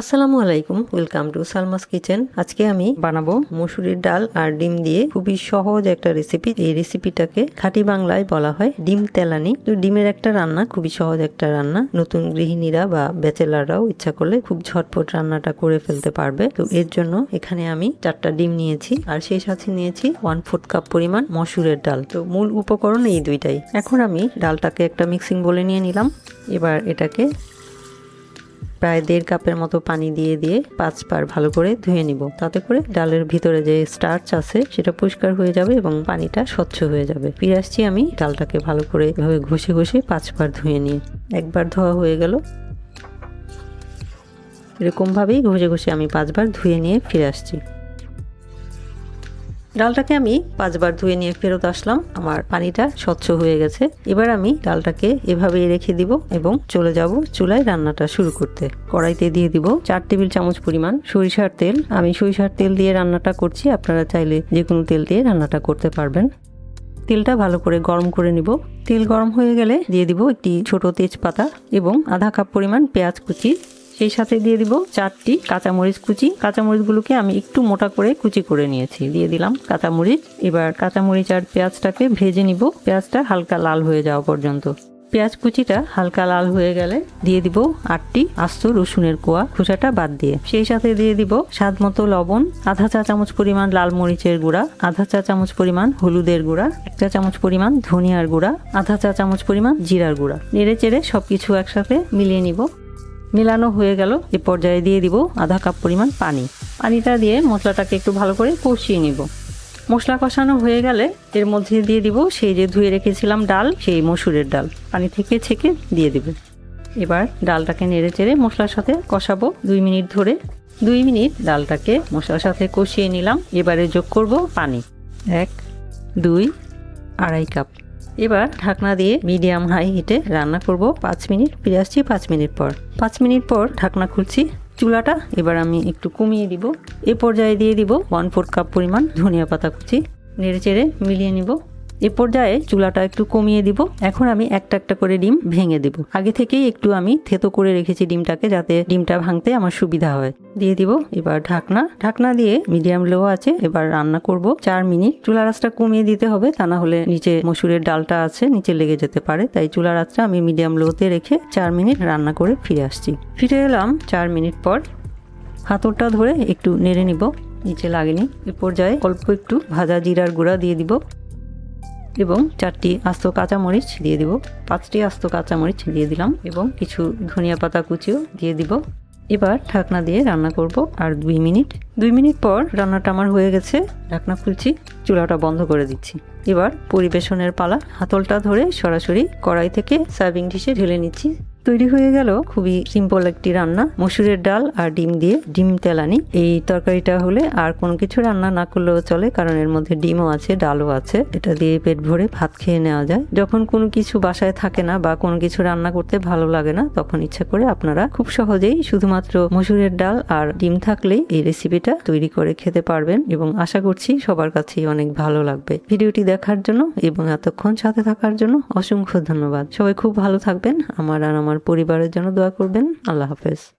আসসালামু আলাইকুম welcome to Salma's kitchen. আজকে আমি বানাবো মসুরির ডাল আর ডিম দিয়ে খুবই সহজ একটা রেসিপি এই রেসিপিটাকে খাঁটি বাংলায় বলা হয় ডিম তেলানি। তো ডিমের একটা রান্না খুবই সহজ একটা রান্না। নতুন গৃহিণীরা বা ব্যাচেলাররাও ইচ্ছা করলে খুব ঝটপট রান্নাটা করে ফেলতে পারবে। তো এর জন্য এখানে আমি চারটা ডিম নিয়েছি আর সেই সাথে নিয়েছি ওয়ান ফোর্থ কাপ পরিমাণ মসুরের ডাল। তো মূল উপকরণ এই দুইটাই। এখন আমি ডালটাকে একটা মিক্সিং বলে নিয়ে নিলাম। এবার এটাকে প্রায় দেড় কাপের মতো পানি দিয়ে দিয়ে পাঁচবার ভালো করে ধুয়ে নিব। তাতে করে ডালের ভিতরে যে স্টার্চ আছে, সেটা পরিষ্কার হয়ে যাবে এবং পানিটা স্বচ্ছ হয়ে যাবে। ফিরে আসছি আমি ডালটাকে ভালো করে এভাবে ঘষে ঘষে পাঁচবার ধুয়ে নিয়ে। একবার ধোয়া হয়ে গেল। এরকমভাবেই ঘষে ঘষে আমি পাঁচবার ধুয়ে নিয়ে ফিরে আসছি। ডালটাকে আমি পাঁচবার ধুয়ে নিয়ে ফেরত আসলাম। আমার পানিটা স্বচ্ছ হয়ে গেছে। এবার আমি ডালটাকে এভাবেই রেখে দিব এবং চলে যাব চুলায় রান্নাটা শুরু করতে। কড়াইতে দিয়ে দিব চার টেবিল চামচ পরিমাণ সরিষার তেল। আমি সরিষার তেল দিয়ে রান্নাটা করছি। আপনারা চাইলে যে কোনো তেল দিয়ে রান্নাটা করতে পারবেন। তেলটা ভালো করে গরম করে নিব। তেল গরম হয়ে গেলে দিয়ে দিব একটি ছোট তেজপাতা এবং আধা কাপ পরিমাণ পেঁয়াজ কুচি। সেই সাথে দিয়ে দিব চারটি কাঁচামরিচ কুচি। কাঁচামরিচগুলোকে আমি একটু মোটা করে কুচি করে নিয়েছি। দিয়ে দিলাম কাঁচামরিচ। এবার কাঁচামরিচ আর পেঁয়াজটাকে ভেজে নিব। পেঁয়াজটা হালকা লাল হয়ে যাওয়া পর্যন্ত। পেঁয়াজ কুচিটা হালকা লাল হয়ে গেলে দিয়ে দিব আটটি আস্ত রসুনের কোয়া। খোসাটা বাদ দিয়ে। সেই সাথে দিয়ে দিব স্বাদ মতো লবণ, আধা চা চামচ পরিমাণ লাল মরিচের গুঁড়া, আধা চা চামচ পরিমাণ হলুদের গুঁড়া, এক চা চামচ পরিমাণ ধনিয়ার গুঁড়া, আধা চা চামচ পরিমাণ জিরার গুঁড়া। নেড়ে চেড়ে সবকিছু একসাথে মিলিয়ে নিব। মেলানো হয়ে গেল। এ পর্যায়ে দিয়ে দিব আধা কাপ পরিমাণ পানি। পানিটা দিয়ে মশলাটাকে একটু ভালো করে কষিয়ে নিব। মশলা কষানো হয়ে গেলে এর মধ্যে দিয়ে দিব সেই যে ধুয়ে রেখেছিলাম ডাল, সেই মসুরের ডাল। পানি থেকে ছেঁকে দিয়ে দেবে। এবার ডালটাকে নেড়ে চেড়ে মশলার সাথে কষাবো দুই মিনিট ধরে। দুই মিনিট ডালটাকে মশলার সাথে কষিয়ে নিলাম। এবারে যোগ করব পানি। এক, দুই, আড়াই কাপ। এবার ঢাকনা দিয়ে মিডিয়াম হাই হিটে রান্না করব পাঁচ মিনিট। ফিরে আসছি পাঁচ মিনিট পর। পাঁচ মিনিট পর ঢাকনা খুলছি। চুলাটা এবার আমি একটু কমিয়ে দিব। এ পর্যায়ে দিয়ে দিব ওয়ান ফোর কাপ পরিমাণ ধনিয়া পাতা কুচি। নেড়ে চেড়ে মিলিয়ে নিব। এ পর্যায়ে চুলাটা একটু কমিয়ে দিব। এখন আমি একটা একটা করে ডিম ভেঙে দেব। আগে থেকেই একটু আমি থেতো করে রেখেছি ডিমটাকে যাতে ডিমটা ভাঙতে আমার সুবিধা হয়। দিয়ে দিব এবার ঢাকনা। ঢাকনা দিয়ে মিডিয়াম লো আছে, এবার রান্না করব। চার মিনিট। চুলা আঁচটা কমিয়ে দিতে হবে, তা না হলে নিচে মসুরের ডালটা আছে, নিচে লেগে যেতে পারে। তাই চুলার আঁচটা আমি মিডিয়াম লোতে রেখে চার মিনিট রান্না করে ফিরে আসছি। ফিরে এলাম চার মিনিট পর। হাতরটা ধরে একটু নেড়ে নিব। নিচে লাগেনি। এ পর্যায়ে অল্প একটু ভাজা জিরার গুঁড়া দিয়ে দিব। এবং চারটি আস্ত কাঁচামরিচ দিয়ে দিব। পাঁচটি আস্ত কাঁচামরিচ দিয়ে দিলাম এবং কিছু ধনিয়া পাতা কুচিও দিয়ে দিব। এবার ঢাকনা দিয়ে রান্না করব আর দুই মিনিট। দুই মিনিট পর রান্নাটা আমার হয়ে গেছে। ঢাকনা খুলছি, চুলাটা বন্ধ করে দিচ্ছি। এবার পরিবেশনের পালা। হাতলটা ধরে সরাসরি কড়াই থেকে সার্ভিং ডিশে ঢেলে নিচ্ছি। তৈরি হয়ে গেল খুবই সিম্পল একটি রান্না। মসুরের ডাল আর ডিম দিয়ে ডিম তেলানি। এই তরকারিটা হলে আর কোনো কিছু রান্না না করলেও চলে, কারণ এর মধ্যে ডিমও আছে, ডালও আছে। এটা দিয়ে পেট ভরে ভাত খেয়ে নেওয়া যায়। যখন কোনো কিছু বাসায় থাকে না বা কোনো কিছু রান্না করতে ভালো লাগে না, তখন ইচ্ছা করে আপনারা খুব সহজেই শুধুমাত্র মসুরের ডাল আর ডিম থাকলেই এই রেসিপিটা তৈরি করে খেতে পারবেন এবং আশা করছি সবার কাছেই অনেক ভালো লাগবে। ভিডিওটি দেখার জন্য এবং এতক্ষণ সাথে থাকার জন্য অসংখ্য ধন্যবাদ। সবাই খুব ভালো থাকবেন। আমার আর আমার পরিবারের জন্য দোয়া করবেন। আল্লাহ হাফেজ।